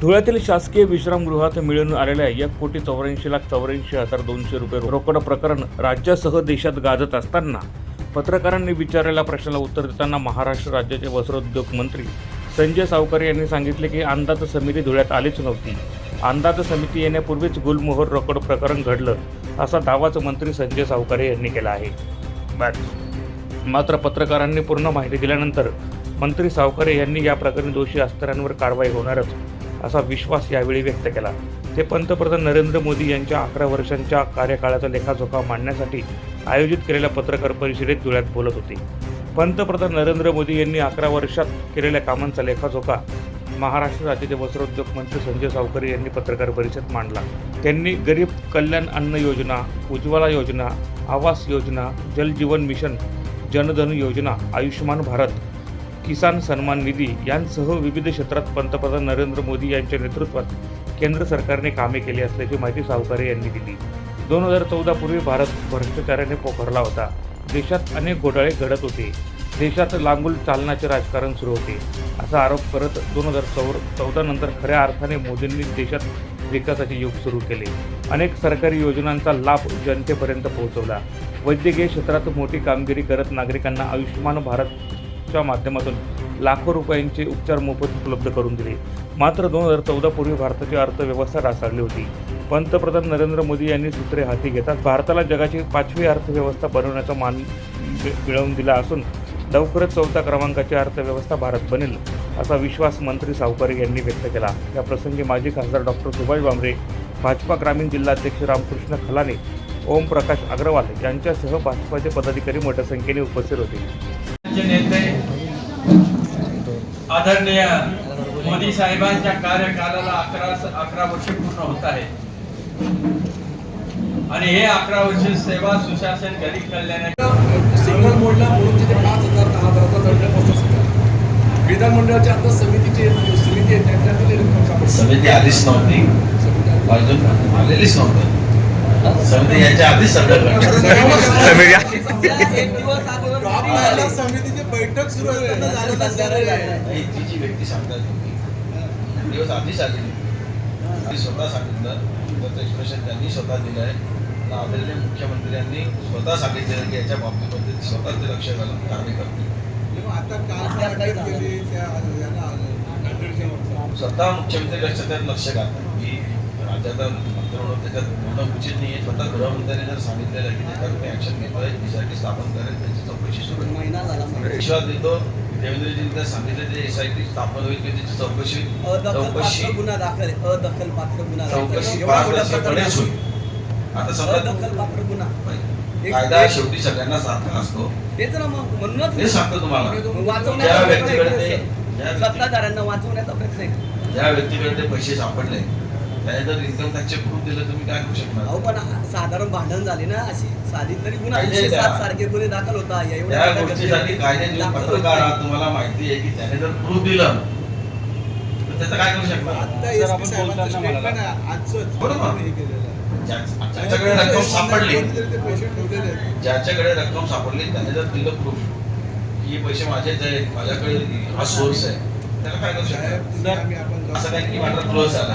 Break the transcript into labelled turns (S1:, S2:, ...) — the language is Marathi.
S1: धुळ्यातील शासकीय विश्रामगृहात मिळून आलेल्या एक कोटी चौऱ्याऐंशी लाख चौऱ्याऐंशी हजार दोनशे रुपये रोकड प्रकरण राज्यासह देशात गाजत असताना पत्रकारांनी विचारलेल्या प्रश्नाला उत्तर देताना महाराष्ट्र राज्याचे वस्त्रोद्योग मंत्री संजय सावकर यांनी सांगितले की अंदाज समिती धुळ्यात आलीच नव्हती. अंदाज समिती येण्यापूर्वीच गुलमोहर रोकड प्रकरण घडलं असा दावाच मंत्री संजय सावकारे यांनी केला आहे. मात्र पत्रकारांनी पूर्ण माहिती दिल्यानंतर मंत्री सावकारे यांनी या प्रकरणी दोषी असणाऱ्यांवर कारवाई होणारच असा विश्वास यावेळी व्यक्त केला. ते पंतप्रधान नरेंद्र मोदी यांच्या अकरा वर्षांच्या कार्यकाळाचा लेखाजोखा मांडण्यासाठी आयोजित केलेल्या पत्रकार परिषदेत धुळ्यात बोलत होते. पंतप्रधान नरेंद्र मोदी यांनी अकरा वर्षात केलेल्या कामांचा लेखाजोखा महाराष्ट्र राज्याचे वस्त्रोद्योग मंत्री संजय सावकरे यांनी पत्रकार परिषद मांडला. त्यांनी गरीब कल्याण अन्न योजना उज्ज्वला योजना आवास योजना जल जीवन मिशन जनधन योजना आयुष्यमान भारत किसान सन्मान निधी यांसह विविध क्षेत्रात पंतप्रधान नरेंद्र मोदी यांच्या नेतृत्वात केंद्र सरकारने कामे केली असल्याची माहिती सावकारे यांनी दिली. दोन हजार चौदापूर्वी भारत भ्रष्टाचाराने पोखरला होता. देशात अनेक घोटाळे घडत होते. देशात लांगूल चालनाचे राजकारण सुरू होते. असा आरोप करत दोन हजार चौर चौदा नंतर खऱ्या अर्थाने मोदींनी देशात विकासाचे युग सुरू केले. अनेक सरकारी योजनांचा लाभ जनतेपर्यंत पोहोचवला. वैद्यकीय क्षेत्रात मोठी कामगिरी करत नागरिकांना आयुष्यमान भारत च्या माध्यमातून लाखो रुपयांचे उपचार मोफत उपलब्ध करून दिले. मात्र दोन हजार चौदा पूर्वी भारताची अर्थव्यवस्था ढासळली होती. पंतप्रधान नरेंद्र मोदी यांनी सूत्रे हाती घेतात भारताला जगाची पाचवी अर्थव्यवस्था बनवण्याचा मान मिळवून दिला असून लवकरच चौथ्या क्रमांकाची अर्थव्यवस्था भारत बनेल असा विश्वास मंत्री सावकारे यांनी व्यक्त केला. या प्रसंगी माजी खासदार डॉक्टर सुभाष भामरे भाजपा ग्रामीण जिल्हाध्यक्ष रामकृष्ण खलाने ओम प्रकाश अग्रवाल यांच्यासह भाजपाचे पदाधिकारी मोठ्या संख्येने उपस्थित होते.
S2: चे नेते आदरणीय मोदी साहेबांच्या कार्यकालाला अकरा अकरा वर्ष पूर्ण होत आहे. आणि हे अकरा वर्ष सेवा सुशासन गरीब कल्याण
S3: मोडला म्हणून तिथे पाच हजार दहा हजाराचा दंड बसतो विधानमंडळाची आता समितीची समिती आहे त्याच्यातली.
S4: समिती आलीच नव्हती. आलेलीच नव्हतं. समिती याच्या आधीच सगळं
S3: ड्रॉप व्हायला समितीची बैठक सुरू असताना झालं नसल्यानं
S4: नाही ती जी व्यक्ती सांगतात दिवस आधीच आलेली. मी स्वतः सांगितलं. त्याचं एक्सप्रेशन त्यांनी स्वतः दिलं आहे. आदरणीय मुख्यमंत्र्यांनी स्वतः सांगितलेलं की याच्या बाबतीमध्ये ते स्वतः ते लक्ष घालून कारवाई करतील.
S3: तेव्हा आता काल बैठक केली त्या याला नांदेडच्या वरचा.
S4: स्वतः मुख्यमंत्री लक्ष त्यात लक्ष घालतात. की राज्याचा मंत्रिमंडळ त्याच्यात होणं उचित नाही आहे स्वतः गृहमंत्र्यांनी जर सांगितलेलं आहे की त्याच्यावर मी ऍक्शन घेतोय एसआयटी स्थापन करेल त्याची चौकशी सुरू आहे.
S5: महिना झाला.
S4: विश्वास देतो देवेंद्रजींनी तर सांगितलं ते एसआयटी स्थापन होईल की त्याची चौकशी चौकशी
S5: गुन्हा दाखल आहे. अदखल पात्र गुन्हा दाखल आहे.
S4: चौकशी पारदर्शकपणेच होईल आता समजा
S5: अदखल पात्र गुन्हा
S4: कायदा शेवटी सगळ्यांना सारखा असतो
S5: तेच ना मग म्हणूनच
S4: हे सांगतो तुम्हाला ज्या
S5: वाचवण्याचा प्रयत्न आहे. सत्ताधाऱ्यांना वाचवण्याचा प्रयत्न आहे
S4: ज्या व्यक्तीकडे ते पैसे सापडले इन्कम टॅक्सचे प्रूफ दिलं तुम्ही काय करू
S5: अहो पण साधारण भांडण झाले ना अशी साधी तरी गुन्हा
S4: कायदे
S5: एकशे
S4: द्या.
S5: सात सारखे गुन्हे दाखल होता या एवढ्या
S4: त्या
S5: मोठ्या
S4: गोष्टीसाठी
S5: गतीने
S4: कायदे जे
S5: दाखल होत
S4: पत्रकार
S5: नाही.
S4: तुम्हाला माहिती आहे की त्याने जर प्रूफ दिलं तर त्याचं काय करू शकणार
S3: आता एसपी साहेबांचं स्टेटमेंट आहे आजचंच
S4: बरोबर.
S3: हे केलेलं आहे.
S4: ज्या- ज्याच्याकडे रक्कम सापडली
S3: कोणीतरी ते पैसे ठेवलेले आहेत.
S4: ज्याच्याकडे रक्कम सापडली त्याने जर दिलं प्रूफ की हे पैसे माझेच आहेत माझ्याकडे हा सोर्स आहे त्याला काय करू
S3: साहेब, तुम्ही आम्ही आपण.
S4: असं काही की मॅटर क्लोज झाला